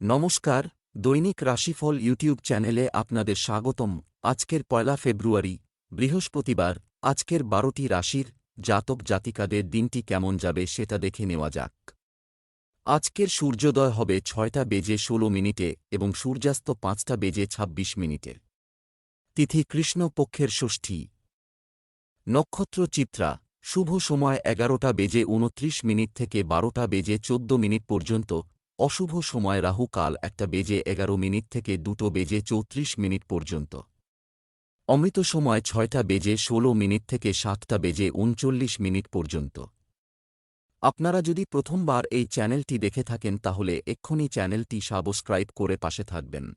নমস্কার, দৈনিক রাশিফল ইউটিউব চ্যানেলে আপনাদের স্বাগতম। আজকের পয়লা ফেব্রুয়ারি, বৃহস্পতিবার, আজকের বারোটি রাশির জাতক জাতিকাদের দিনটি কেমন যাবে সেটা দেখে নেওয়া যাক। আজকের সূর্যোদয় হবে ছয়টা বেজে ষোলো মিনিটে এবং সূর্যাস্ত পাঁচটা বেজে ২৬ মিনিটে। তিথি কৃষ্ণ পক্ষের ষষ্ঠী। নক্ষত্র চিত্রা, শুভ সময় এগারোটা বেজে উনত্রিশ মিনিট থেকে বারোটা বেজে চোদ্দ মিনিট পর্যন্ত অশুভ সময় রাহু কাল একটা বেজে এগারো মিনিট থেকে দুটো বেজে চৌত্রিশ মিনিট পর্যন্ত। অমৃত সময় ছয়টা বেজে ষোলো মিনিট থেকে সাতটা বেজে উনচল্লিশ মিনিট পর্যন্ত। আপনারা যদি প্রথমবার এই চ্যানেলটি দেখে থাকেন তাহলে এক্ষুনি চ্যানেলটি সাবস্ক্রাইব করে পাশে থাকবেন।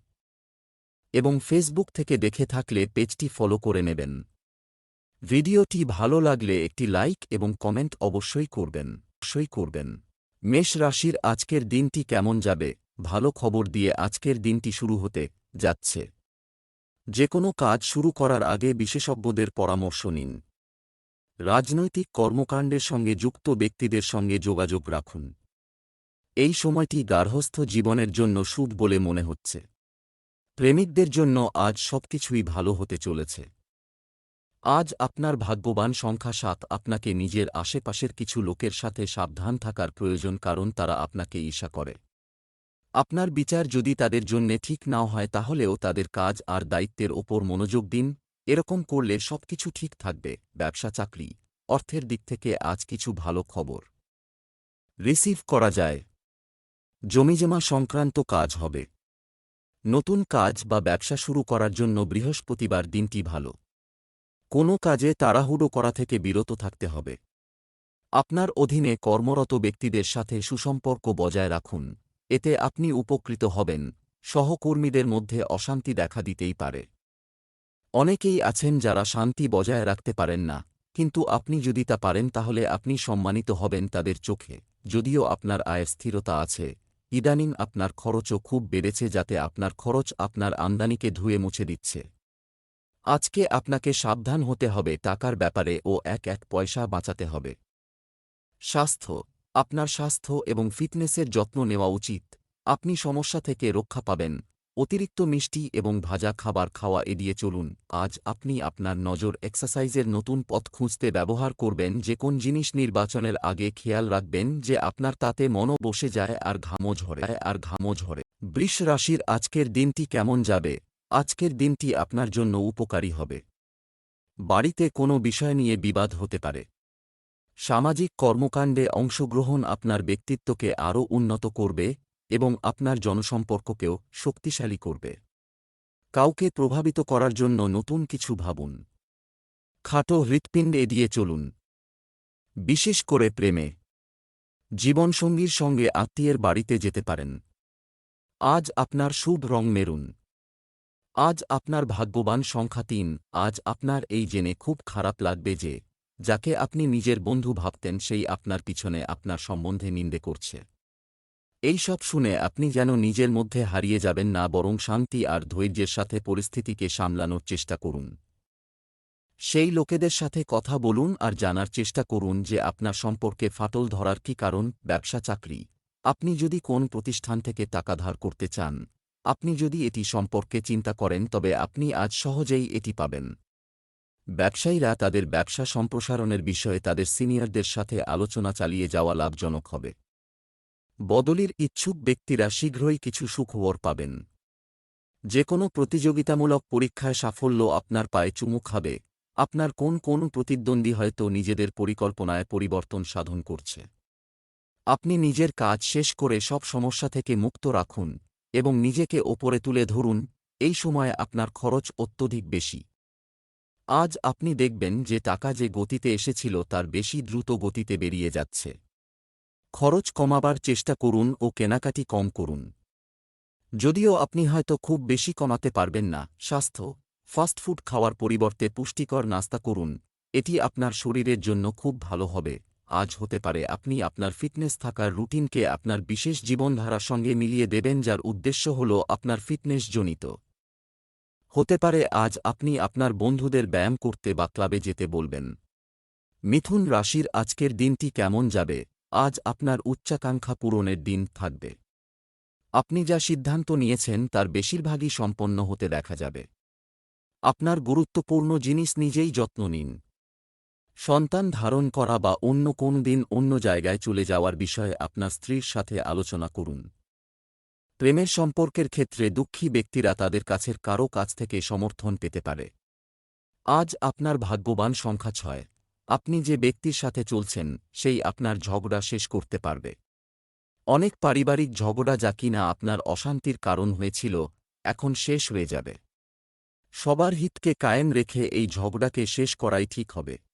এবং ফেসবুক থেকে দেখে থাকলে পেজটি ফলো করে নেবেন। ভিডিওটি ভালো লাগলে একটি লাইক এবং কমেন্ট অবশ্যই করবেন। অবশ্যই করবেন। মেষ রাশির আজকের দিনটি কেমন যাবে? ভালো খবর দিয়ে আজকের দিনটি শুরু হতে যাচ্ছে। যে কোনো কাজ শুরু করার আগে বিশেষজ্ঞদের পরামর্শ নিন। রাজনৈতিক কর্মকাণ্ডের সঙ্গে যুক্ত ব্যক্তিদের সঙ্গে যোগাযোগ রাখুন। এই সময়টি গার্হস্থ জীবনের জন্য সুদ বলে মনে হচ্ছে। প্রেমিকদের জন্য আজ সবকিছুই ভালো হতে চলেছে। আজ আপনার ভাগ্যবান সংখ্যা সাত। আপনাকে নিজের আশেপাশের কিছু লোকের সাথে সাবধান থাকার প্রয়োজন, কারণ তারা আপনাকে ঈর্ষা করে। আপনার বিচার যদি তাদের জন্যে ঠিক নাও হয়, তাহলেও তাদের কাজ আর দায়িত্বের ওপর মনোযোগ দিন। এরকম করলে সবকিছু ঠিক থাকবে। ব্যবসা, চাকরি, অর্থের দিক থেকে আজ কিছু ভালো খবর। রিসিভ করা যায়। জমিজমা সংক্রান্ত কাজ হবে। নতুন কাজ বা ব্যবসা শুরু করার জন্য বৃহস্পতিবার দিনটি ভালো। কোনো কাজে তাড়াহুড়ো করা থেকে বিরত থাকতে হবে। আপনার অধীনে কর্মরত ব্যক্তিদের সাথে সুসম্পর্ক বজায় রাখুন। এতে আপনি উপকৃত হবেন। সহকর্মীদের মধ্যে অশান্তি দেখা দিতেই পারে। অনেকেই আছেন যারা শান্তি বজায় রাখতে পারেন না, কিন্তু আপনি যদি তা পারেন তাহলে আপনি সম্মানিত হবেন তাদের চোখে। যদিও আপনার আয়ের স্থিরতা আছে, ইদানিং আপনার খরচও খুব বেড়েছে যাতে আপনার খরচ আপনার আমদানিকে ধুয়ে মুছে দিচ্ছে। আজকে আপনাকে সাবধান হতে হবে টাকার ব্যাপারে ও এক এক পয়সা বাঁচাতে হবে। স্বাস্থ্য, আপনার স্বাস্থ্য এবং ফিটনেসের যত্ন নেওয়া উচিত। আপনি সমস্যা থেকে রক্ষা পাবেন। অতিরিক্ত মিষ্টি এবং ভাজা খাবার খাওয়া এড়িয়ে চলুন। আজ আপনি আপনার নজর এক্সারসাইজের নতুন পথ খুঁজতে ব্যবহার করবেন যে কোন জিনিস নির্বাচনের আগে খেয়াল রাখবেন যে আপনার তাতে মনও বসে যায় আর ঘামো ঝরে, আর ঘামো ঝরে। বৃষ রাশির আজকের দিনটি কেমন যাবে? আজকের দিনটি আপনার জন্য উপকারী হবে। বাড়িতে কোনো বিষয় নিয়ে বিবাদ হতে পারে। সামাজিক কর্মকাণ্ডে অংশগ্রহণ আপনার ব্যক্তিত্বকে আরও উন্নত করবে এবং আপনার জনসম্পর্ককেও শক্তিশালী করবে। কাউকে প্রভাবিত করার জন্য নতুন কিছু ভাবুন। খাটো হৃৎপিণ্ড এড়িয়ে চলুন। বিশেষ করে প্রেমে। জীবনসঙ্গীর সঙ্গে আত্মীয়ের বাড়িতে যেতে পারেন। আজ আপনার শুভ রং মেরুন। আজ আপনার ভাগ্যবান সংখ্যা তিন। আজ আপনার এই জেনে খুব খারাপ লাগবে যে, যাকে আপনি নিজের বন্ধু ভাবতেন সেই আপনার পিছনে আপনার সম্বন্ধে নিন্দে করছে। এই সব শুনে আপনি যেন নিজের মধ্যে হারিয়ে যাবেন না, বরং শান্তি আর ধৈর্যের সাথে পরিস্থিতিকে সামলানোর চেষ্টা করুন। সেই লোকেদের সাথে কথা বলুন আর জানার চেষ্টা করুন যে আপনার সম্পর্কে ফাটল ধরার কি কারণ, ব্যবসা, চাকরি। আপনি যদি কোন প্রতিষ্ঠান থেকে টাকা ধার করতে চান আপনি যদি এটি সম্পর্কে চিন্তা করেন, তবে আপনি আজ সহজেই এটি পাবেন। ব্যবসায়ীরা তাদের ব্যবসা সম্প্রসারণের বিষয়ে তাদের সিনিয়রদের সাথে আলোচনা চালিয়ে যাওয়া লাভজনক হবে। বদলির ইচ্ছুক ব্যক্তিরা শীঘ্রই কিছু সুখবর পাবেন। যে কোনো প্রতিযোগিতামূলক পরীক্ষায় সাফল্য আপনার পায়ে চুমু খাবে। আপনার কোন কোন প্রতিদ্বন্দ্বী হয়তো নিজেদের পরিকল্পনায় পরিবর্তন সাধন করছে। আপনি নিজের কাজ শেষ করে সব সমস্যা থেকে মুক্ত রাখুন। এবং নিজেকে ওপরে তুলে ধরুন, এই সময় আপনার খরচ অত্যধিক বেশি। আজ আপনি দেখবেন যে টাকা যে গতিতে এসেছিল তার বেশি দ্রুত গতিতে বেরিয়ে যাচ্ছে। খরচ কমাবার চেষ্টা করুন ও কেনাকাটি কম করুন। যদিও আপনি হয়তো খুব বেশি কমাতে পারবেন না, স্বাস্থ্য ফাস্টফুড খাওয়ার পরিবর্তে পুষ্টিকর নাস্তা করুন, এটি আপনার শরীরের জন্য খুব ভালো হবে। আজ হতে পারে আপনি আপনার ফিটনেস থাকার রুটিনকে আপনার বিশেষ জীবনধারার সঙ্গে মিলিয়ে দেবেন যার উদ্দেশ্য হল আপনার ফিটনেস জনিত। হতে পারে আজ আপনি আপনার বন্ধুদের ব্যায়াম করতে বা ক্লাবে যেতে বলবেন। মিথুন রাশির আজকের দিনটি কেমন যাবে? আজ আপনার উচ্চাকাঙ্ক্ষা পূরণের দিন থাকবে। আপনি যা সিদ্ধান্ত নিয়েছেন তার বেশিরভাগই সম্পন্ন হতে দেখা যাবে। আপনার গুরুত্বপূর্ণ জিনিস নিজেই যত্ন নিন। সন্তান ধারণ করা বা অন্য কোন দিন অন্য জায়গায় চলে যাওয়ার বিষয়ে আপনার স্ত্রীর সাথে আলোচনা করুন। প্রেমের সম্পর্কের ক্ষেত্রে দুঃখী ব্যক্তিরা তাদের কাছের কারও কাছ থেকে সমর্থন পেতে পারে। আজ আপনার ভাগ্যবান সংখ্যা ছয়। আপনি যে ব্যক্তির সাথে চলছেন, সেই আপনার ঝগড়া শেষ করতে পারবে। অনেক পারিবারিক ঝগড়া যা কিনা আপনার অশান্তির কারণ হয়েছিল, এখন শেষ হয়ে যাবে। সবার হিতকে কায়েম রেখে এই ঝগড়াকে শেষ করাই ঠিক হবে।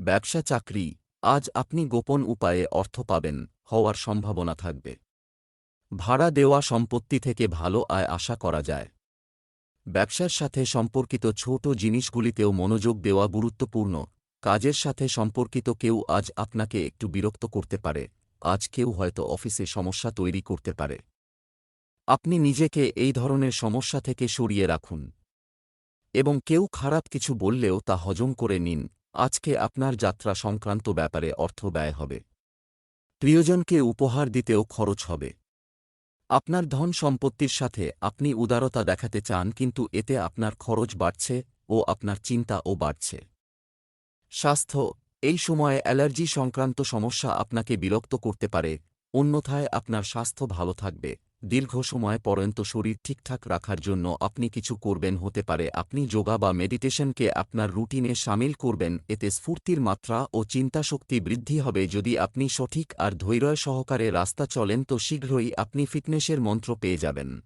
ব্যবসা চাকরি, আজ আপনি গোপন উপায়ে অর্থ পাবেন, হওয়ার সম্ভাবনা থাকবে। ভাড়া দেওয়া সম্পত্তি থেকে ভালো আয় আশা করা যায়। ব্যবসার সাথে সম্পর্কিত ছোট জিনিসগুলিতেও মনোযোগ দেওয়া গুরুত্বপূর্ণ। কাজের সাথে সম্পর্কিত কেউ আজ আপনাকে একটু বিরক্ত করতে পারে, আজ কেউ হয়তো অফিসে সমস্যা তৈরি করতে পারে। আপনি নিজেকে এই ধরনের সমস্যা থেকে সরিয়ে রাখুন। এবং কেউ খারাপ কিছু বললেও তা হজম করে নিন। আজকে আপনার যাত্রা সংক্রান্ত ব্যাপারে অর্থ ব্যয় হবে। প্রিয়জনকে উপহার দিতেও খরচ হবে। আপনার ধন সম্পত্তির সাথে আপনি উদারতা দেখাতে চান, কিন্তু এতে আপনার খরচ বাড়ছে ও আপনার চিন্তাও বাড়ছে। স্বাস্থ্য, এই সময়ে অ্যালার্জি সংক্রান্ত সমস্যা আপনাকে বিরক্ত করতে পারে, অন্যথায় আপনার স্বাস্থ্য ভালো থাকবে। দীর্ঘ সময় পর্যন্ত শরীর ঠিকঠাক রাখার জন্য আপনি কিছু করবেন হতে পারে। আপনি যোগা বা মেডিটেশনকে আপনার রুটিনে সামিল করবেন, এতে স্ফূর্তির মাত্রা ও চিন্তাশক্তি বৃদ্ধি হবে। যদি আপনি সঠিক আর ধৈর্য সহকারে রাস্তা চলেন, তো শীঘ্রই আপনি ফিটনেসের মন্ত্র পেয়ে যাবেন।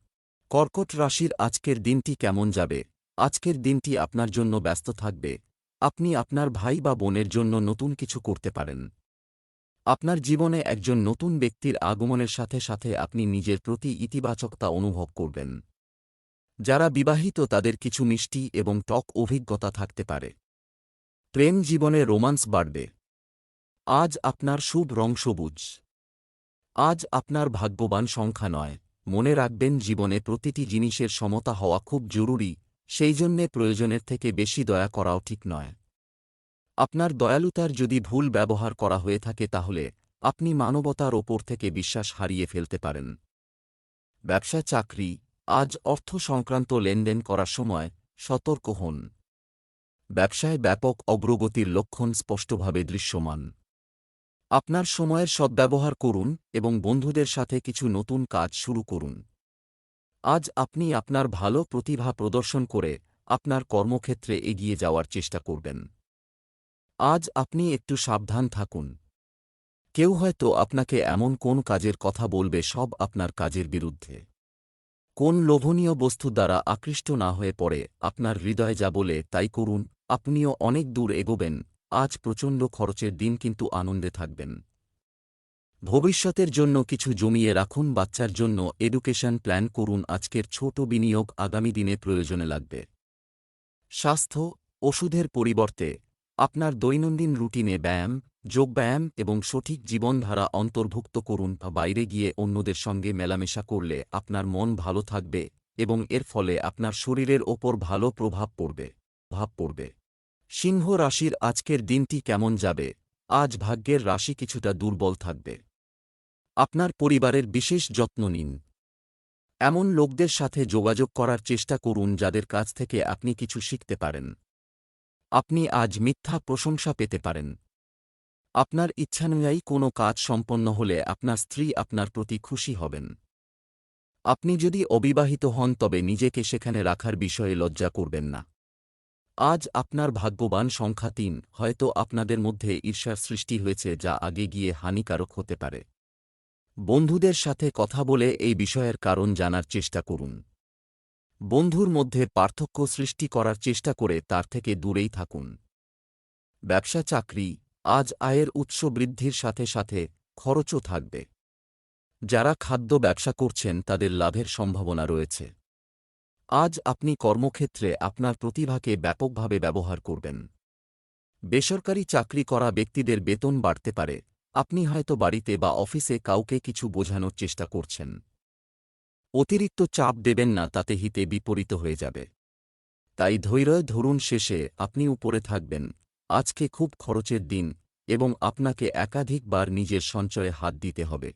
কর্কট রাশির আজকের দিনটি কেমন যাবে? আজকের দিনটি আপনার জন্য ব্যস্ত থাকবে। আপনি আপনার ভাই বা বোনের জন্য নতুন কিছু করতে পারেন। আপনার জীবনে একজন নতুন ব্যক্তির আগমনের সাথে সাথে আপনি নিজের প্রতি ইতিবাচকতা অনুভব করবেন। যারা বিবাহিত তাদের কিছু মিষ্টি এবং টক অভিজ্ঞতা থাকতে পারে। প্রেম জীবনে রোমান্স বাড়বে। আজ আপনার শুভ রং সবুজ। আজ আপনার ভাগ্যবান সংখ্যা নয়। মনে রাখবেন জীবনে প্রতিটি জিনিসের সমতা হওয়া খুব জরুরি, সেই জন্যে প্রয়োজনের থেকে বেশি দয়া করাও ঠিক নয়। আপনার দয়ালুতার যদি ভুল ব্যবহার করা হয়ে থাকে তাহলে আপনি মানবতার ওপর থেকে বিশ্বাস হারিয়ে ফেলতে পারেন। ব্যবসা চাকরি, আজ অর্থ সংক্রান্ত লেনদেন করার সময় সতর্ক হন। ব্যবসায় ব্যাপক অগ্রগতির লক্ষণ স্পষ্টভাবে দৃশ্যমান। আপনার সময়ের সদ্ব্যবহার করুন এবং বন্ধুদের সাথে কিছু নতুন কাজ শুরু করুন। আজ আপনি আপনার ভালো প্রতিভা প্রদর্শন করে আপনার কর্মক্ষেত্রে এগিয়ে যাওয়ার চেষ্টা করবেন। আজ আপনি একটু সাবধান থাকুন। কেউ হয়তো আপনাকে এমন কোন কাজের কথা বলবে সব আপনার কাজের বিরুদ্ধে। কোন লোভনীয় বস্তু দ্বারা আকৃষ্ট না হয়ে পড়ে, আপনার হৃদয় যা বলে তাই করুন, আপনিও অনেক দূর এগোবেন, আজ প্রচণ্ড খরচের দিন কিন্তু আনন্দে থাকবেন। ভবিষ্যতের জন্য কিছু জমিয়ে রাখুন, বাচ্চার জন্য এডুকেশন প্ল্যান করুন, আজকের ছোট বিনিয়োগ আগামী দিনে প্রয়োজনে লাগবে। স্বাস্থ্য, ওষুধের পরিবর্তে আপনার দৈনন্দিন রুটিনে ব্যায়াম যোগব্যায়াম এবং সঠিক জীবনধারা অন্তর্ভুক্ত করুন বা বাইরে গিয়ে অন্যদের সঙ্গে মেলামেশা করলে আপনার মন ভালো থাকবে এবং এর ফলে আপনার শরীরের ওপর ভালো প্রভাব পড়বে, ভাব পড়বে। সিংহ রাশির আজকের দিনটি কেমন যাবে? আজ ভাগ্যের রাশি কিছুটা দুর্বল থাকবে। আপনার পরিবারের বিশেষ যত্ন নিন। এমন লোকদের সাথে যোগাযোগ করার চেষ্টা করুন যাদের কাছ থেকে আপনি কিছু শিখতে পারেন। আপনি আজ মিথ্যা প্রশংসা পেতে পারেন। আপনার ইচ্ছানুযায়ী কোনো কাজ সম্পন্ন হলে আপনার স্ত্রী আপনার প্রতি খুশি হবেন। আপনি যদি অবিবাহিত হন তবে নিজেকে সেখানে রাখার বিষয়ে লজ্জা করবেন না। আজ আপনার ভাগ্যবান সংখ্যা তিন, হয়তো আপনাদের মধ্যে ঈর্ষার সৃষ্টি হয়েছে যা আগে গিয়ে হানিকারক হতে পারে। বন্ধুদের সাথে কথা বলে এই বিষয়ের কারণ জানার চেষ্টা করুন। বন্ধুর মধ্যে পার্থক্য সৃষ্টি করার চেষ্টা করে তার থেকে দূরেই থাকুন। ব্যবসা চাকরি আজ আয়ের উৎস বৃদ্ধির সাথে সাথে খরচও থাকবে। যারা খাদ্য ব্যবসা করছেন তাদের লাভের সম্ভাবনা রয়েছে। আজ আপনি কর্মক্ষেত্রে আপনার প্রতিভাকে ব্যাপকভাবে ব্যবহার করবেন। বেসরকারি চাকরি করা ব্যক্তিদের বেতন বাড়তে পারে। আপনি হয়তো বাড়িতে বা অফিসে কাউকে কিছু বোঝানোর চেষ্টা করছেন। অতিরিক্ত চাপ দেবেন না, তাতে হিতে বিপরীত হয়ে যাবে। তাই ধৈর্য ধরুন শেষে, আপনি উপরে থাকবেন। আজকে খুব খরচের দিন এবং আপনাকে একাধিকবার নিজের সঞ্চয়ে হাত দিতে হবে।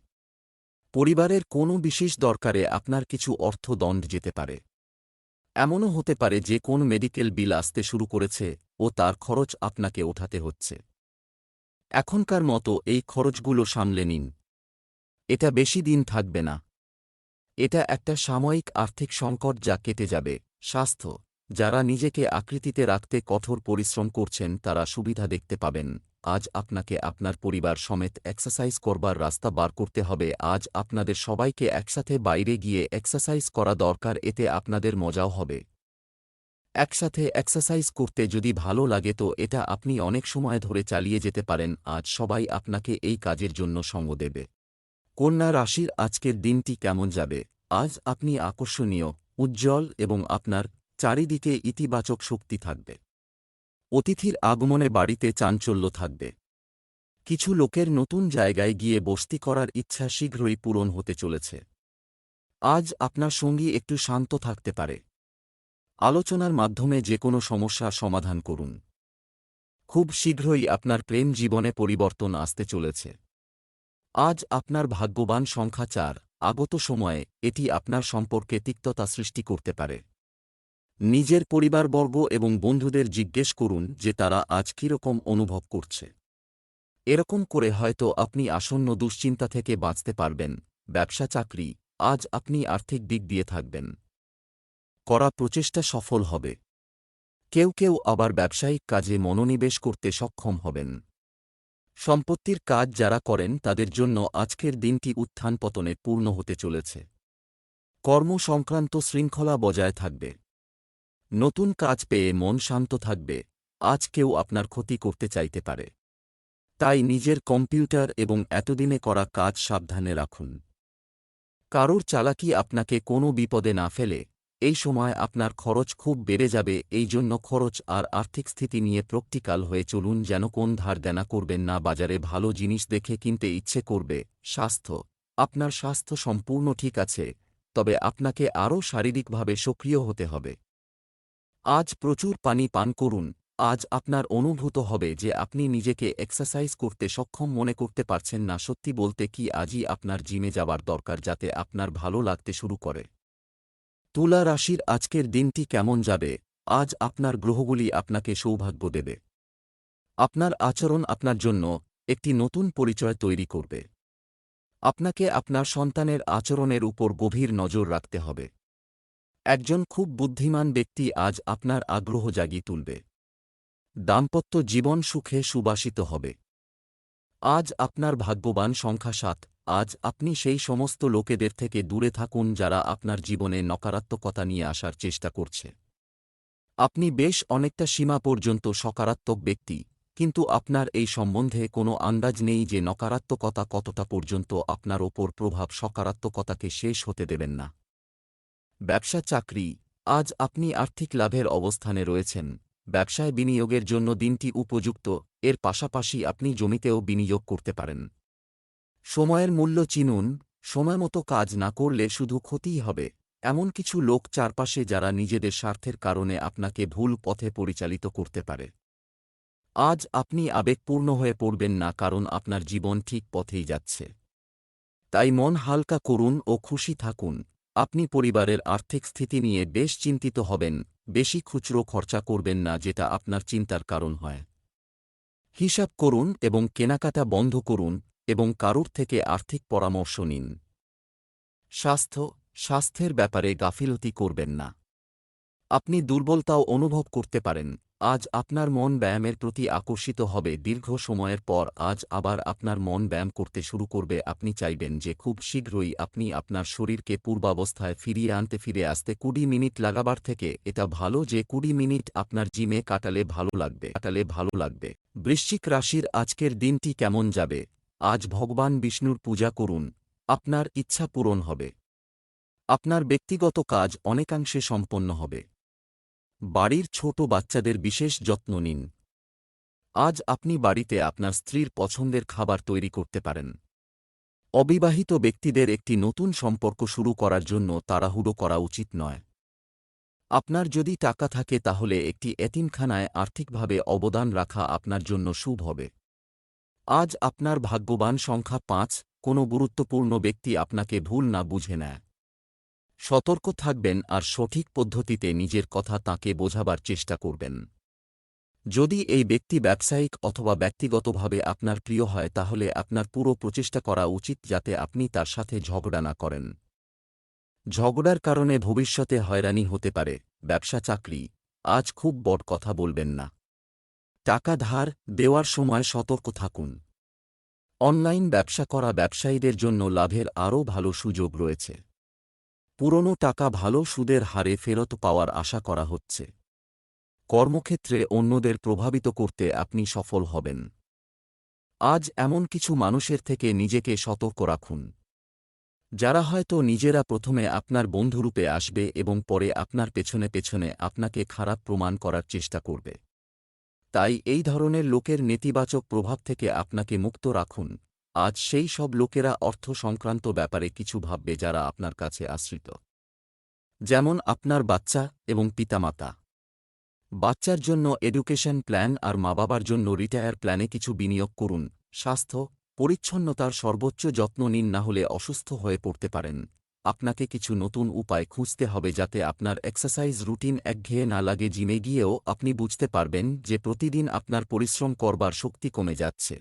পরিবারের কোনো বিশেষ দরকারে আপনার কিছু অর্থ দণ্ড যেতে পারে। এমনও হতে পারে যে কোন মেডিকেল বিল আসতে শুরু করেছে ও তার খরচ আপনাকে ওঠাতে হচ্ছে। এখনকার মতো এই খরচগুলো সামলে নিন। এটা বেশি দিন থাকবে না। এটা একটা সাময়িক আর্থিক সংকট যা কেটে যাবে। স্বাস্থ্য, যারা নিজেকে আকৃতিতে রাখতে কঠোর পরিশ্রম করছেন, তারা সুবিধা দেখতে পাবেন। আজ আপনাকে আপনার পরিবার সমেত এক্সারসাইজ করবার রাস্তা বার করতে হবে। আজ আপনাদের সবাইকে একসাথে বাইরে গিয়ে এক্সারসাইজ করা দরকার, এতে আপনাদের মজাও হবে। একসাথে এক্সারসাইজ করতে যদি ভালো লাগে, তো এটা আপনি অনেক সময় ধরে চালিয়ে যেতে পারেন। আজ সবাই আপনাকে এই কাজের জন্য সঙ্গ দেবে। কন্যা রাশির আজকের দিনটি কেমন যাবে? আজ আপনি আকর্ষণীয়, উজ্জ্বল এবং আপনার চারিদিকে ইতিবাচক শক্তি থাকবে। অতিথির আগমনে বাড়িতে চাঞ্চল্য থাকবে। কিছু লোকের নতুন জায়গায় গিয়ে বস্তি করার ইচ্ছা শীঘ্রই পূরণ হতে চলেছে। আজ আপনার সঙ্গী একটু শান্ত থাকতে পারে। আলোচনার মাধ্যমে যে কোনো সমস্যার সমাধান করুন। খুব শীঘ্রই আপনার প্রেম জীবনে পরিবর্তন আসতে চলেছে। আজ আপনার ভাগ্যবান সংখ্যা চার। আগত সময়ে এটি আপনার সম্পর্কে তিক্ততা সৃষ্টি করতে পারে। নিজের পরিবারবর্গ এবং বন্ধুদের জিজ্ঞেস করুন যে তারা আজ কীরকম অনুভব করছে। এরকম করে হয়তো আপনি আসন্ন দুশ্চিন্তা থেকে বাঁচতে পারবেন। ব্যবসা, চাকরি, আজ আপনি আর্থিক দিক দিয়ে থাকবেন। করা প্রচেষ্টা সফল হবে। কেউ কেউ আবার ব্যবসায়িক কাজে মনোনিবেশ করতে সক্ষম হবেন। সম্পত্তির কাজ যারা করেন তাদের জন্য আজকের দিনটি উত্থান পতনে পূর্ণ হতে চলেছে। কর্ম সংক্রান্ত শৃঙ্খলা বজায় থাকবে। নতুন কাজ পেয়ে মন শান্ত থাকবে, আজ কেউ আপনার ক্ষতি করতে চাইতে পারে। তাই নিজের কম্পিউটার এবং এতদিনে করা কাজ সাবধানে রাখুন। কারোর চালাকি আপনাকে কোনো বিপদে না ফেলে এই সময় আপনার খরচ খুব বেড়ে যাবে, এই জন্য খরচ আর আর্থিক স্থিতি নিয়ে প্র্যাকটিক্যাল হয়ে চলুন যেন কোন ধার দেনা করবেন না, বাজারে ভালো জিনিস দেখে কিনতে ইচ্ছে করবে। স্বাস্থ্য। আপনার স্বাস্থ্য সম্পূর্ণ ঠিক আছে, তবে আপনাকে আরও শারীরিকভাবে সক্রিয় হতে হবে। আজ প্রচুর পানি পান করুন, আজ আপনার অনুভূত হবে যে আপনি নিজেকে এক্সারসাইজ করতে সক্ষম মনে করতে পারছেন না, সত্যি বলতে কি আজই আপনার জিমে যাবার দরকার যাতে আপনার ভালো লাগতে শুরু করে। তুলা রাশির আজকের দিনটি কেমন যাবে? আজ আপনার গ্রহগুলি আপনাকে সৌভাগ্য দেবে। আপনার আচরণ আপনার জন্য একটি নতুন পরিচয় তৈরি করবে। আপনাকে আপনার সন্তানের আচরণের উপর গভীর নজর রাখতে হবে। একজন খুব বুদ্ধিমান ব্যক্তি আজ আপনার আগ্রহ জাগিয়ে তুলবে। দাম্পত্য জীবন সুখে সুবাসিত হবে। আজ আপনার ভাগ্যবান সংখ্যা সাত। আজ আপনি সেই সমস্ত লোকেদের থেকে দূরে থাকুন যারা আপনার জীবনে নকারাত্মকতা নিয়ে আসার চেষ্টা করছে। আপনি বেশ অনেকটা সীমা পর্যন্ত সকারাত্মক ব্যক্তি, কিন্তু আপনার এই সম্বন্ধে কোনো আন্দাজ নেই যে নকারাত্মকতা কতটা পর্যন্ত আপনার ওপর প্রভাব সকারাত্মকতাকে শেষ হতে দেবেন না। ব্যবসা চাকরি, আজ আপনি আর্থিক লাভের অবস্থানে রয়েছেন, ব্যবসায় বিনিয়োগের জন্য দিনটি উপযুক্ত, এর পাশাপাশি আপনি জমিতেও বিনিয়োগ করতে পারেন। সময়ের মূল্য চিনুন সময়মতো কাজ না করলে শুধু ক্ষতিই হবে। এমন কিছু লোক চারপাশে যারা নিজেদের স্বার্থের কারণে আপনাকে ভুল পথে পরিচালিত করতে পারে। আজ আপনি আবেগপূর্ণ হয়ে পড়বেন না কারণ আপনার জীবন ঠিক পথেই যাচ্ছে। তাই মন হালকা করুন ও খুশি থাকুন। আপনি পরিবারের আর্থিক স্থিতি নিয়ে বেশ চিন্তিত হবেন, বেশি খুচরো খরচা করবেন না যেটা আপনার চিন্তার কারণ হয়। হিসাব করুন এবং কেনাকাটা বন্ধ করুন এবং কারুর থেকে আর্থিক পরামর্শ নিন। স্বাস্থ্য, স্বাস্থ্যের ব্যাপারে গাফিলতি করবেন না। আপনি দুর্বলতাও অনুভব করতে পারেন। আজ আপনার মন ব্যায়ামের প্রতি আকর্ষিত হবে। দীর্ঘ সময়ের পর আজ আবার আপনার মন ব্যায়াম করতে শুরু করবে। আপনি চাইবেন যে খুব শীঘ্রই আপনি আপনার শরীরকে পূর্বাবস্থায় ফিরিয়ে আনতে, ফিরে আসতে। কুড়ি মিনিট লাগাবার থেকে এটা ভালো যে কুড়ি মিনিট আপনার জিমে কাটালে ভালো লাগবে। কাটালে ভালো লাগবে। বৃশ্চিক রাশির আজকের দিনটি কেমন যাবে? আজ ভগবান বিষ্ণুর পূজা করুন, আপনার ইচ্ছা পূরণ হবে। আপনার ব্যক্তিগত কাজ অনেকাংশে সম্পন্ন হবে। বাড়ির ছোট বাচ্চাদের বিশেষ যত্ন নিন। আজ আপনি বাড়িতে আপনার স্ত্রীর পছন্দের খাবার তৈরি করতে পারেন। অবিবাহিত ব্যক্তিদের একটি নতুন সম্পর্ক শুরু করার জন্য তাড়াহুড়ো করা উচিত নয়। আপনার যদি টাকা থাকে তাহলে একটি এতিমখানায় আর্থিকভাবে অবদান রাখা আপনার জন্য শুভ হবে। আজ আপনার ভাগ্যবান সংখ্যা পাঁচ, কোনো গুরুত্বপূর্ণ ব্যক্তি আপনাকে ভুল না বুঝে নেয়। সতর্ক থাকবেন আর সঠিক পদ্ধতিতে নিজের কথা তাকে বোঝাবার চেষ্টা করবেন। যদি এই ব্যক্তি ব্যবসায়িক অথবা ব্যক্তিগতভাবে আপনার প্রিয় হয়, তাহলে আপনার পুরো প্রচেষ্টা করা উচিত যাতে আপনি তার সাথে ঝগড়া না করেন। ঝগড়ার কারণে ভবিষ্যতে হয়রানি হতে পারে। ব্যবসা চাকরি আজ খুব বড় কথা বলবেন না। টাকা ধার দেওয়ার সময় সতর্ক থাকুন। অনলাইন ব্যবসা করা ব্যবসায়ীদের জন্য লাভের আরও ভালো সুযোগ রয়েছে। পুরনো টাকা ভালো সুদের হারে ফেরত পাওয়ার আশা করা হচ্ছে। কর্মক্ষেত্রে অন্যদের প্রভাবিত করতে আপনি সফল হবেন। আজ এমন কিছু মানুষের থেকে নিজেকে সতর্ক রাখুন। যারা হয়তো নিজেরা প্রথমে আপনার বন্ধুরূপে আসবে এবং পরে আপনার পেছনে পেছনে আপনাকে খারাপ প্রমাণ করার চেষ্টা করবে। তাই এই ধরনের লোকের নেতিবাচক প্রভাব থেকে আপনাকে মুক্ত রাখুন। আজ সেই সব লোকেরা অর্থ সংক্রান্ত ব্যাপারে কিছু ভাববে যারা আপনার কাছে আশ্রিত। যেমন আপনার বাচ্চা এবং পিতামাতা। বাচ্চার জন্য এডুকেশন প্ল্যান আর মা বাবার জন্য রিটায়ার প্ল্যানে কিছু বিনিয়োগ করুন। স্বাস্থ্য, পরিচ্ছন্নতার সর্বোচ্চ যত্ন নিন না হলে অসুস্থ হয়ে পড়তে পারেন। আপনাকে কিছু নতুন উপায় খুঁজতে হবে যাতে আপনার এক্সারসাইজ রুটিন একঘেয়ে না লাগে জিমে গিয়েও আপনি বুঝতে পারবেন যে প্রতিদিন আপনার পরিশ্রম করবার শক্তি কমে যাচ্ছে।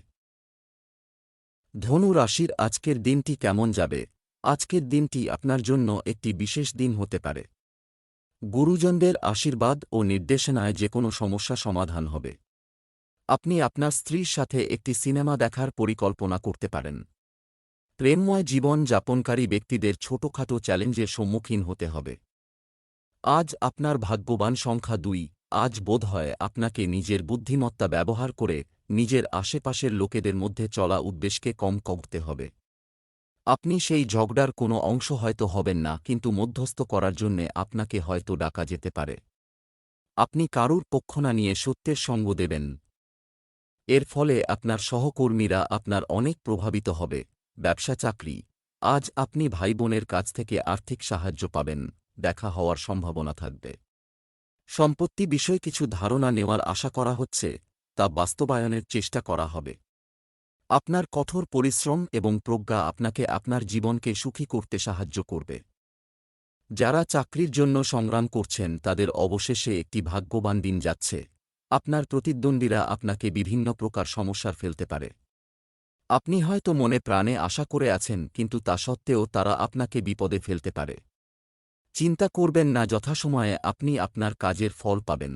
ধনু রাশির আজকের দিনটি কেমন যাবে? আজকের দিনটি আপনার জন্য একটি বিশেষ দিন হতে পারে। গুরুজনদের আশীর্বাদ ও নির্দেশনায় যে কোনো সমস্যা সমাধান হবে। আপনি আপনার স্ত্রীর সাথে একটি সিনেমা দেখার পরিকল্পনা করতে পারেন। প্রেমময় জীবন যাপনকারী ব্যক্তিদের ছোটখাটো চ্যালেঞ্জের সম্মুখীন হতে হবে। আজ আপনার ভাগ্যবান সংখ্যা দুই, আজ বোধ হয় আপনাকে নিজের বুদ্ধিমত্তা ব্যবহার করে নিজের আশেপাশের লোকেদের মধ্যে চলা উদ্দেশ্যকে কম করতে হবে। আপনি সেই ঝগড়ার কোনো অংশ হয়তো হবেন না, কিন্তু মধ্যস্থ করার জন্যে আপনাকে হয়তো ডাকা যেতে পারে। আপনি কারুর পক্ষ না নিয়ে সত্যের সঙ্গ দেবেন। এর ফলে আপনার সহকর্মীরা আপনার অনেক প্রভাবিত হবে। ব্যবসা চাকরি। আজ আপনি ভাই বোনের কাছ থেকে আর্থিক সাহায্য পাবেন, দেখা হওয়ার সম্ভাবনা থাকবে। সম্পত্তি বিষয়ে কিছু ধারণা নেওয়ার আশা করা হচ্ছে, তা বাস্তবায়নের চেষ্টা করা হবে। আপনার কঠোর পরিশ্রম এবং প্রজ্ঞা আপনাকে আপনার জীবনকে সুখী করতে সাহায্য করবে। যারা চাকরির জন্য সংগ্রাম করছেন, তাদের অবশেষে একটি ভাগ্যবান দিন যাচ্ছে। আপনার প্রতিদ্বন্দ্বীরা আপনাকে বিভিন্ন প্রকার সমস্যার ফেলতে পারে। আপনি হয়তো মনে প্রাণে আশা করে আছেন, কিন্তু তা সত্ত্বেও তারা আপনাকে বিপদে ফেলতে পারে। চিন্তা করবেন না, যথাসময়ে আপনি আপনার কাজের ফল পাবেন।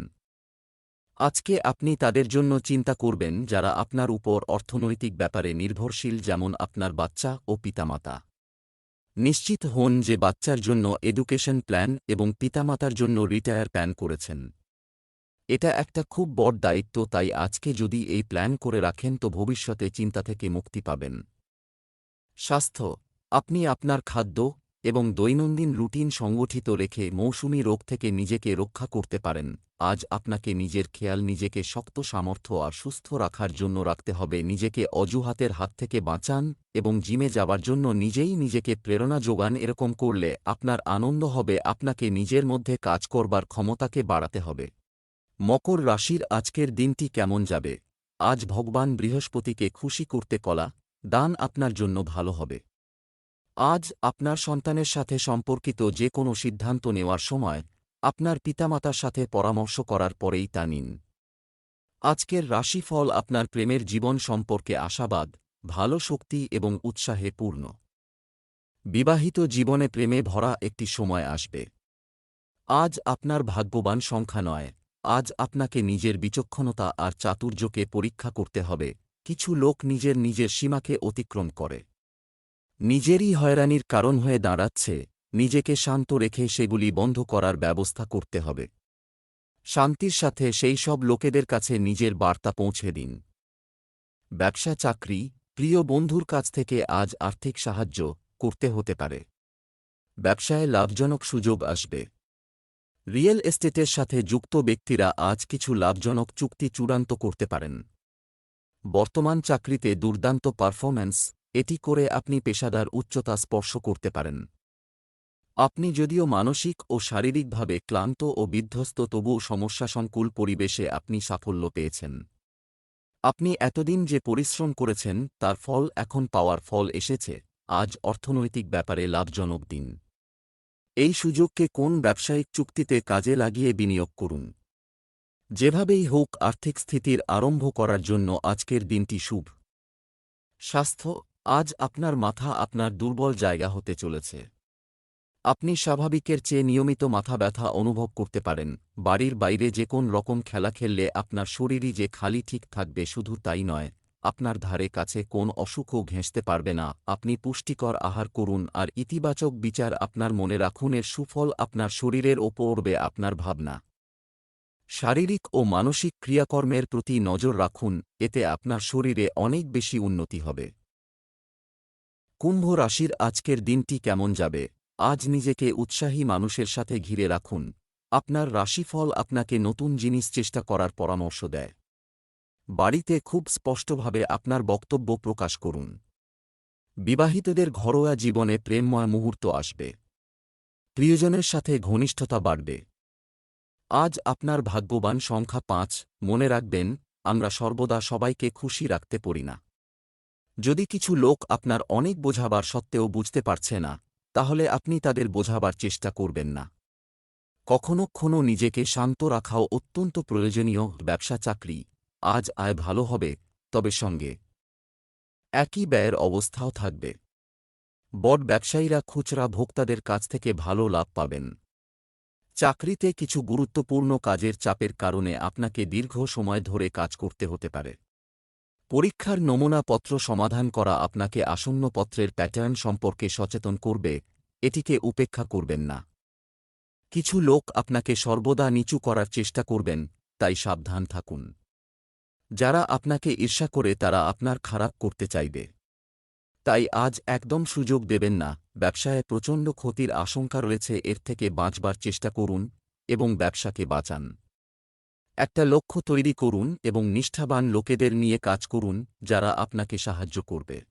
আজকে আপনি তাদের জন্য চিন্তা করবেন, যারা আপনার উপর অর্থনৈতিক ব্যাপারে নির্ভরশীল, যেমন আপনার বাচ্চা ও পিতামাতা। নিশ্চিত হন যে বাচ্চার জন্য এডুকেশন প্ল্যান এবং পিতামাতার জন্য রিটায়ার প্ল্যান করেছেন। এটা একটা খুব বড় দায়িত্ব, তাই আজকে যদি এই প্ল্যান করে রাখেন, তো ভবিষ্যতে চিন্তা থেকে মুক্তি পাবেন। স্বাস্থ্য, আপনি আপনার খাদ্য এবং দৈনন্দিন রুটিন সংগঠিত রেখে মৌসুমি রোগ থেকে নিজেকে রক্ষা করতে পারেন। আজ আপনাকে নিজের খেয়াল, নিজেকে শক্ত সামর্থ্য আর সুস্থ রাখার জন্য রাখতে হবে। নিজেকে অজুহাতের হাত থেকে বাঁচান এবং জিমে যাবার জন্য নিজেই নিজেকে প্রেরণা যোগান। এরকম করলে আপনার আনন্দ হবে, আপনাকে নিজের মধ্যে কাজ করবার ক্ষমতাকে বাড়াতে হবে। মকর রাশির আজকের দিনটি কেমন যাবে? আজ ভগবান বৃহস্পতিকে খুশি করতে কলা, দান আপনার জন্য ভালো হবে। আজ আপনার সন্তানের সাথে সম্পর্কিত যে কোনো সিদ্ধান্ত নেওয়ার সময়, আপনার পিতামাতার সাথে পরামর্শ করার পরেই তা নিন। আজকের রাশিফল আপনার প্রেমের জীবন সম্পর্কে আশাবাদ, ভালো শক্তি এবং উৎসাহে পূর্ণ। বিবাহিত জীবনে প্রেমে ভরা একটি সময় আসবে। আজ আপনার ভাগ্যবান সংখ্যা নয় আজ আপনাকে নিজের বিচক্ষণতা আর চাতুর্যকে পরীক্ষা করতে হবে। কিছু লোক নিজের নিজের সীমাকে অতিক্রম করে। নিজেরই হয়রানির কারণ হয়ে দাঁড়াচ্ছে। নিজেকে শান্ত রেখে সেগুলি বন্ধ করার ব্যবস্থা করতে হবে। শান্তির সাথে সেই সব লোকেদের কাছে নিজের বার্তা পৌঁছে দিন। ব্যবসা চাকরি, প্রিয় বন্ধুর কাছ থেকে আজ আর্থিক সাহায্য করতে হতে পারে। ব্যবসায় লাভজনক সুযোগ আসবে। রিয়েল এস্টেটের সাথে যুক্ত ব্যক্তিরা আজ কিছু লাভজনক চুক্তি চূড়ান্ত করতে পারেন। বর্তমান চাকরিতে দুর্দান্ত পারফরম্যান্স, এটি করে আপনি পেশাদার উচ্চতা স্পর্শ করতে পারেন। আপনি যদিও মানসিক ও শারীরিকভাবে ক্লান্ত ও বিধ্বস্ত তবুও সমস্যাসংকুল পরিবেশে আপনি সাফল্য পেয়েছেন। আপনি এতদিন যে পরিশ্রম করেছেন, তার ফল এখন পাওয়ার ফল এসেছে। আজ অর্থনৈতিক ব্যাপারে লাভজনক দিন। এই সুযোগকে কোন ব্যবসায়িক চুক্তিতে কাজে লাগিয়ে বিনিয়োগ করুন। যেভাবেই হোক আর্থিক স্থিতির আরম্ভ করার জন্য আজকের দিনটি শুভ। স্বাস্থ্য, আজ আপনার মাথা আপনার দুর্বল জায়গা হতে চলেছে। আপনি স্বাভাবিকের চেয়ে নিয়মিত মাথা ব্যথা অনুভব করতে পারেন। বাড়ির বাইরে যে কোন রকম খেলা খেললে আপনার শরীরই যে খালি ঠিক থাকবে শুধু তাই নয়। আপনার ধারে কাছে কোন অসুখও ঘেঁষতে পারবে না। আপনি পুষ্টিকর আহার করুন আর ইতিবাচক বিচার আপনার মনে রাখুন, এর সুফল আপনার শরীরের ওপর উড়বে আপনার ভাবনা। শারীরিক ও মানসিক ক্রিয়াকর্মের প্রতি নজর রাখুন, এতে আপনার শরীরে অনেক বেশি উন্নতি হবে। কুম্ভ রাশির আজকের দিনটি কেমন যাবে? আজ নিজেকে উৎসাহী মানুষের সাথে ঘিরে রাখুন। আপনার রাশিফল আপনাকে নতুন জিনিস চেষ্টা করার পরামর্শ দেয়। বাড়িতে খুব স্পষ্টভাবে আপনার বক্তব্য প্রকাশ করুন। বিবাহিতদের ঘরোয়া জীবনে প্রেমময় মুহূর্ত আসবে। প্রিয়জনের সাথে ঘনিষ্ঠতা বাড়বে। আজ আপনার ভাগ্যবান সংখ্যা পাঁচ, মনে রাখবেন, আমরা সর্বদা সবাইকে খুশি রাখতে পারি না। যদি কিছু লোক আপনার অনেক বোঝাবার সত্ত্বেও বুঝতে পারছে না, তাহলে আপনি তাদের বোঝাবার চেষ্টা করবেন না। কখনো কখনো নিজেকে শান্ত রাখাও অত্যন্ত প্রয়োজনীয় ব্যবসা চাকরি আজ আয় ভালো হবে, তবে সঙ্গে একই ব্যয়ের অবস্থাও থাকবে। বড ব্যবসায়ীরা খুচরা ভোক্তাদের কাছ থেকে ভালো লাভ পাবেন। চাকরিতে কিছু গুরুত্বপূর্ণ কাজের চাপের কারণে আপনাকে দীর্ঘ সময় ধরে কাজ করতে হতে পারে। পরীক্ষার নমুনাপত্র সমাধান করা আপনাকে আসন্ন পত্রের প্যাটার্ন সম্পর্কে সচেতন করবে, এটিকে উপেক্ষা করবেন না। কিছু লোক আপনাকে সর্বদা নিচু করার চেষ্টা করবেন, তাই সাবধান থাকুন। যারা আপনাকে ঈর্ষা করে তারা আপনার খারাপ করতে চাইবে। তাই আজ একদম সুযোগ দেবেন না, ব্যবসায় প্রচণ্ড ক্ষতির আশঙ্কা রয়েছে, এর থেকে বাঁচবার চেষ্টা করুন এবং ব্যবসাকে বাঁচান। একটা লক্ষ্য তৈরি করুন এবং নিষ্ঠাবান লোকেদের নিয়ে কাজ করুন, যারা আপনাকে সাহায্য করবে।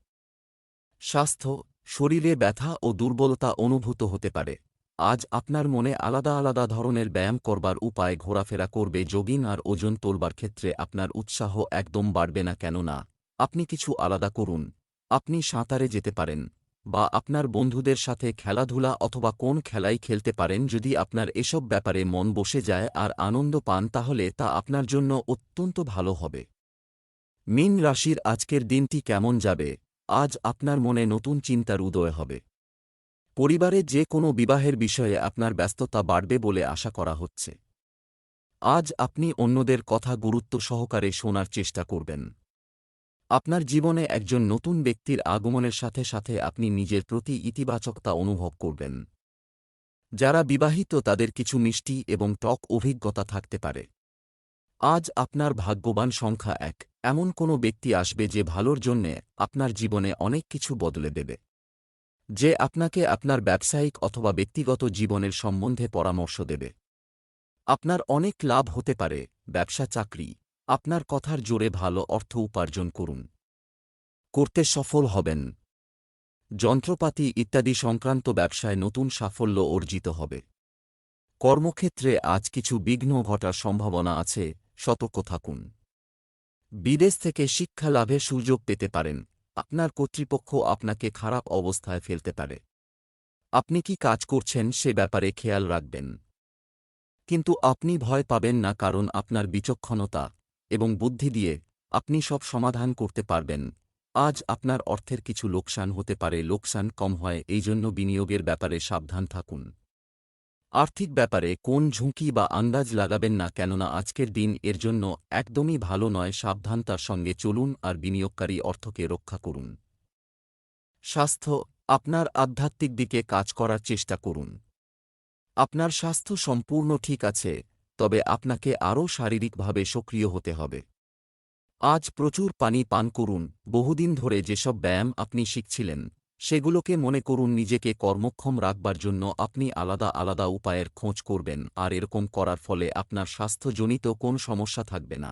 স্বাস্থ্য, শরীরে ব্যথা ও দুর্বলতা অনুভূত হতে পারে। আজ আপনার মনে আলাদা আলাদা ধরনের ব্যায়াম করবার উপায় ঘোরাফেরা করবে যোগিন আর ওজন তোলবার ক্ষেত্রে আপনার উৎসাহ একদম বাড়বে না। কেননা, আপনি কিছু আলাদা করুন। আপনি সাঁতারে যেতে পারেন বা আপনার বন্ধুদের সাথে খেলাধুলা অথবা কোন খেলাই খেলতে পারেন। যদি আপনার এসব ব্যাপারে মন বসে যায় আর আনন্দ পান, তাহলে তা আপনার জন্য অত্যন্ত ভালো হবে। মিন রাশির আজকের দিনটি কেমন যাবে? আজ আপনার মনে নতুন চিন্তার উদয় হবে। পরিবারে যে কোনো বিবাহের বিষয়ে আপনার ব্যস্ততা বাড়বে বলে আশা করা হচ্ছে। আজ আপনি অন্যদের কথা গুরুত্ব সহকারে শোনার চেষ্টা করবেন। আপনার জীবনে একজন নতুন ব্যক্তির আগমনের সাথে সাথে আপনি নিজের প্রতি ইতিবাচকতা অনুভব করবেন। যারা বিবাহিত তাদের কিছু মিষ্টি এবং টক অভিজ্ঞতা থাকতে পারে। আজ আপনার ভাগ্যবান সংখ্যা এক। এমন কোনো ব্যক্তি আসবে যে ভালোর জন্যে আপনার জীবনে অনেক কিছু বদলে দেবে। যে আপনাকে আপনার ব্যবসায়িক অথবা ব্যক্তিগত জীবনের সম্বন্ধে পরামর্শ দেবে। আপনার অনেক লাভ হতে পারে, ব্যবসা চাকরি। আপনার কথার জোরে ভালো অর্থ উপার্জন করুন। করতে সফল হবেন। যন্ত্রপাতি ইত্যাদি সংক্রান্ত ব্যবসায় নতুন সাফল্য অর্জিত হবে। কর্মক্ষেত্রে আজ কিছু বিঘ্ন ঘটার সম্ভাবনা আছে, সতর্ক থাকুন। বিদেশ থেকে শিক্ষা লাভের সুযোগ পেতে পারেন। আপনার কর্তৃপক্ষ আপনাকে খারাপ অবস্থায় ফেলতে পারে। আপনি কি কাজ করছেন সে ব্যাপারে খেয়াল রাখবেন। কিন্তু আপনি ভয় পাবেন না কারণ আপনার বিচক্ষণতা এবং বুদ্ধি দিয়ে আপনি সব সমাধান করতে পারবেন। আজ আপনার অর্থের কিছু লোকসান হতে পারে, লোকসান কম হয় এই জন্য বিনিয়োগের ব্যাপারে সাবধান থাকুন। আর্থিক ব্যাপারে কোন ঝুঁকি বা আন্দাজ লাগাবেন না কেননা আজকের দিন এর জন্য একদমই ভালো নয় সাবধানতার সঙ্গে চলুন আর বিনিয়োগকারী অর্থকে রক্ষা করুন। স্বাস্থ্য, আপনার আধ্যাত্মিক দিকে কাজ করার চেষ্টা করুন। আপনার স্বাস্থ্য সম্পূর্ণ ঠিক আছে, তবে আপনাকে আরও শারীরিকভাবে সক্রিয় হতে হবে। আজ প্রচুর পানি পান করুন, বহুদিন ধরে যেসব ব্যায়াম আপনি শিখছিলেন সেগুলোকে মনে করুন নিজেকে কর্মক্ষম রাখবার জন্য আপনি আলাদা আলাদা উপায়ের খোঁজ করবেন, আর এরকম করার ফলে আপনার স্বাস্থ্যজনিত কোন সমস্যা থাকবে না।